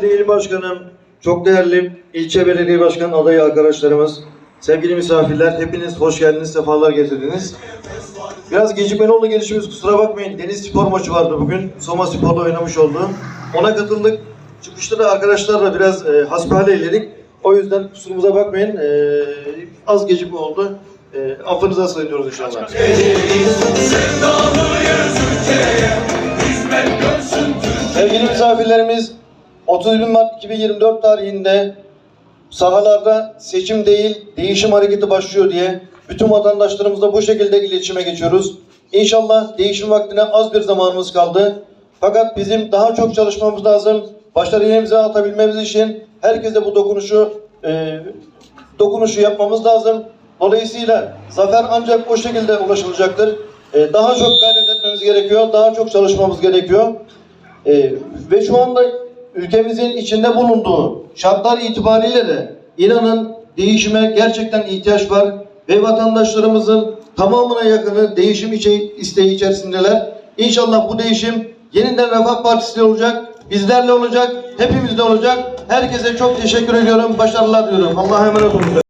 Sayın Başkanım, çok değerli ilçe belediye başkan adayı arkadaşlarımız, sevgili misafirler, hepiniz hoş geldiniz, sefalar getirdiniz. Biraz gecikmeli oldu gelişimiz, kusura bakmayın. Deniz spor maçı vardı bugün. Soma Spor'la oynamış oldu. Ona katıldık. Çıkışta da arkadaşlarla biraz e, hasbihal eyledik. O yüzden kusurumuza bakmayın. E, az gecikme oldu. E, affınıza sığınıyoruz inşallah. Sevgili misafirlerimiz, 31 Mart 2024 tarihinde sahalarda seçim değil, değişim hareketi başlıyor diye bütün vatandaşlarımızla bu şekilde iletişime geçiyoruz. İnşallah değişim vaktine az bir zamanımız kaldı. Fakat bizim daha çok çalışmamız lazım. Başarıya imza atabilmemiz için herkese bu dokunuşu e, dokunuşu yapmamız lazım. Dolayısıyla zafer ancak o şekilde ulaşılacaktır. E, daha çok gayret etmemiz gerekiyor, daha çok çalışmamız gerekiyor. Ee, ve şu anda ülkemizin içinde bulunduğu şartlar itibariyle de inanın değişime gerçekten ihtiyaç var ve vatandaşlarımızın tamamına yakını değişim içe- isteği içerisindeler. İnşallah bu değişim yeniden Refah Partisi'de olacak, bizlerle olacak, hepimizde olacak. Herkese çok teşekkür ediyorum, başarılar diliyorum. Allah'a emanet olun.